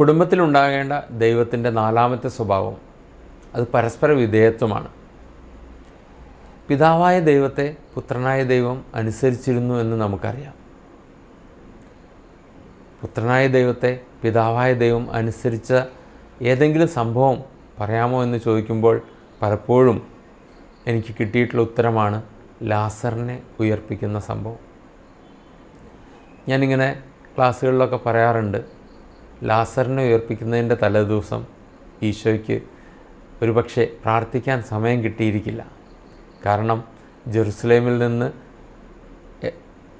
കുടുംബത്തിലുണ്ടാകേണ്ട ദൈവത്തിന്റെ നാലാമത്തെ സ്വഭാവം അത് പരസ്പര വിധേയത്വമാണ്. പിതാവായ ദൈവത്തെ പുത്രനായ ദൈവം അനുസരിച്ചിരുന്നു എന്ന് നമുക്കറിയാം. പുത്രനായ ദൈവത്തെ പിതാവായ ദൈവം അനുസരിച്ച ഏതെങ്കിലും സംഭവം പറയാമോ എന്ന് ചോദിക്കുമ്പോൾ പലപ്പോഴും എനിക്ക് കിട്ടിയിട്ടുള്ള ഉത്തരമാണ് ലാസറിനെ ഉയർപ്പിക്കുന്ന സംഭവം. ഞാനിങ്ങനെ ക്ലാസ്സുകളിലൊക്കെ പറയാറുണ്ട്. ലാസറിനെ ഉയർപ്പിക്കുന്നതിന്റെ തലേദിവസം ഈശോയ്ക്ക് ഒരുപക്ഷെ പ്രാർത്ഥിക്കാൻ സമയം കിട്ടിയിരിക്കില്ല. കാരണം ജെറുസലേമിൽ നിന്ന്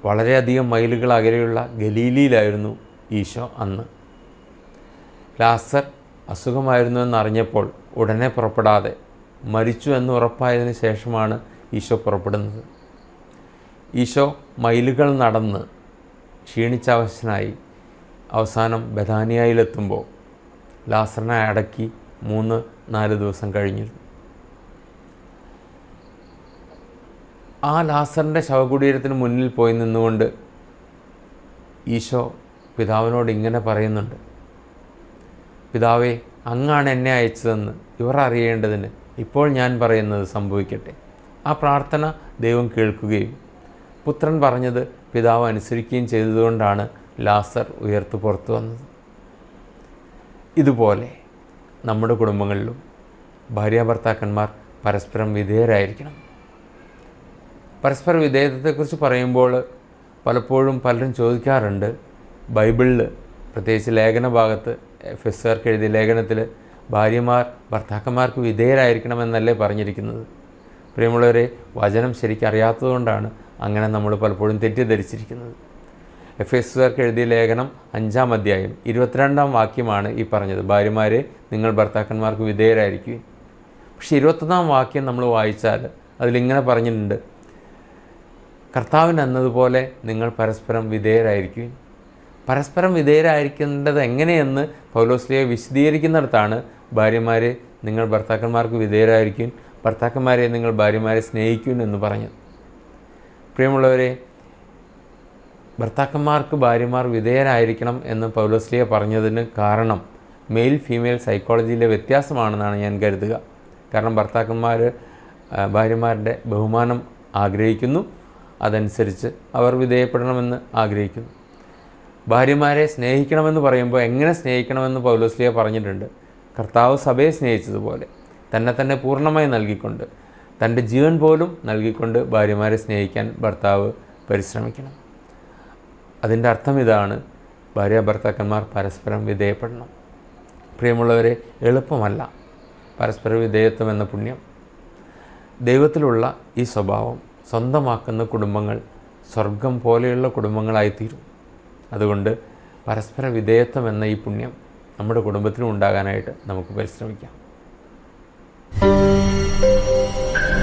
വളരെയധികം മൈലുകൾ അകലെയുള്ള ഗലീലിയിലായിരുന്നു ഈശോ അന്ന്. ലാസർ അസുഖമായിരുന്നു എന്നറിഞ്ഞപ്പോൾ ഉടനെ പുറപ്പെടാതെ മരിച്ചു എന്ന് ഉറപ്പായതിനു ശേഷമാണ് ഈശോ പുറപ്പെടുന്നത്. ഈശോ മൈലുകൾ നടന്ന് ക്ഷീണിച്ചാവശ്യനായി അവസാനം ബഥാനിയയിലെത്തുമ്പോൾ ലാസറിനെ അടക്കി മൂന്ന് നാല് ദിവസം കഴിഞ്ഞിരുന്നു. ആ ലാസറിന്റെ ശവകുടീരത്തിന് മുന്നിൽ പോയി നിന്നുകൊണ്ട് ഈശോ പിതാവിനോട് ഇങ്ങനെ പറയുന്നുണ്ട്. പിതാവേ അങ്ങാണ് എന്നെ അയച്ചതെന്ന് ഇവർ അറിയേണ്ടതിന് ഇപ്പോൾ ഞാൻ പറയുന്നത് സംഭവിക്കട്ടെ. ആ പ്രാർത്ഥന ദൈവം കേൾക്കുകയും പുത്രൻ പറഞ്ഞത് പിതാവ് അനുസരിക്കുകയും ചെയ്തതുകൊണ്ടാണ് ലാസർ ഉയർത്തു പുറത്തു വന്നത് ഇതുപോലെ നമ്മുടെ കുടുംബങ്ങളിലും ഭാര്യാഭർത്താക്കന്മാർ പരസ്പരം വിധേയരായിരിക്കണം. പരസ്പര വിധേയത്വത്തെക്കുറിച്ച് പറയുമ്പോൾ പലപ്പോഴും പലരും ചോദിക്കാറുണ്ട് ബൈബിളിൽ പ്രത്യേകിച്ച് ലേഖന ഭാഗത്ത് ആർക്ക് എഴുതിയ ലേഖനത്തിൽ ഭാര്യമാർ ഭർത്താക്കന്മാർക്ക് വിധേയരായിരിക്കണമെന്നല്ലേ പറഞ്ഞിരിക്കുന്നത്. പ്രിയമുള്ളവരെ വചനം ശരിക്കും അറിയാത്തതുകൊണ്ടാണ് അങ്ങനെ നമ്മൾ പലപ്പോഴും തെറ്റിദ്ധരിച്ചിരിക്കുന്നത്. എഫ് എസ് സുകാർക്ക് എഴുതിയ ലേഖനം അഞ്ചാം അധ്യായം ഇരുപത്തിരണ്ടാം വാക്യമാണ് ഈ പറഞ്ഞത്. ഭാര്യമാരെ നിങ്ങൾ ഭർത്താക്കന്മാർക്ക് വിധേയരായിരിക്കും പക്ഷേ ഇരുപത്തൊന്നാം വാക്യം നമ്മൾ വായിച്ചാൽ അതിലിങ്ങനെ പറഞ്ഞിട്ടുണ്ട്. കർത്താവിന് എന്നതുപോലെ നിങ്ങൾ പരസ്പരം വിധേയരായിരിക്കും പരസ്പരം വിധേയരായിരിക്കേണ്ടത് എങ്ങനെയെന്ന് പൗലോസ്ലിയെ വിശദീകരിക്കുന്നിടത്താണ് ഭാര്യമാരെ നിങ്ങൾ ഭർത്താക്കന്മാർക്ക് വിധേയരായിരിക്കും ഭർത്താക്കന്മാരെ നിങ്ങൾ ഭാര്യമാരെ സ്നേഹിക്കും എന്ന് പറഞ്ഞു പ്രിയമുള്ളവരെ ഭർത്താക്കന്മാർക്ക് ഭാര്യമാർ വിധേയരായിരിക്കണം എന്ന് പൗലോസ്ലിയ പറഞ്ഞതിന് കാരണം മെയിൽ ഫീമെയിൽ സൈക്കോളജിയിലെ വ്യത്യാസമാണെന്നാണ് ഞാൻ കരുതുക. കാരണം ഭർത്താക്കന്മാർ ഭാര്യമാരുടെ ബഹുമാനം ആഗ്രഹിക്കുന്നു. അതനുസരിച്ച് അവർ വിധേയപ്പെടണമെന്ന് ആഗ്രഹിക്കുന്നു. ഭാര്യമാരെ സ്നേഹിക്കണമെന്ന് പറയുമ്പോൾ എങ്ങനെ സ്നേഹിക്കണമെന്ന് പൗലോസ്ലിയ പറഞ്ഞിട്ടുണ്ട്. കർത്താവ് സഭയെ സ്നേഹിച്ചതുപോലെ തന്നെ തന്നെ പൂർണമായി നൽകിക്കൊണ്ട് തന്റെ ജീവൻ പോലും നൽകിക്കൊണ്ട് ഭാര്യമാരെ സ്നേഹിക്കാൻ ഭർത്താവ് പരിശ്രമിക്കണം. അതിന്റെ അർത്ഥം ഇതാണ് ഭാര്യ ഭർത്താക്കന്മാർ പരസ്പരം വിധേയപ്പെടണം. പ്രിയമുള്ളവരെ എളുപ്പമല്ല പരസ്പര വിധേയത്വം എന്ന പുണ്യം. ദൈവത്തിലുള്ള ഈ സ്വഭാവം സ്വന്തമാക്കുന്ന കുടുംബങ്ങൾ സ്വർഗം പോലെയുള്ള കുടുംബങ്ങളായിത്തീരും. അതുകൊണ്ട് പരസ്പര വിധേയത്വം എന്ന ഈ പുണ്യം നമ്മുടെ കുടുംബത്തിനും ഉണ്ടാകാനായിട്ട് നമുക്ക് പരിശ്രമിക്കാം.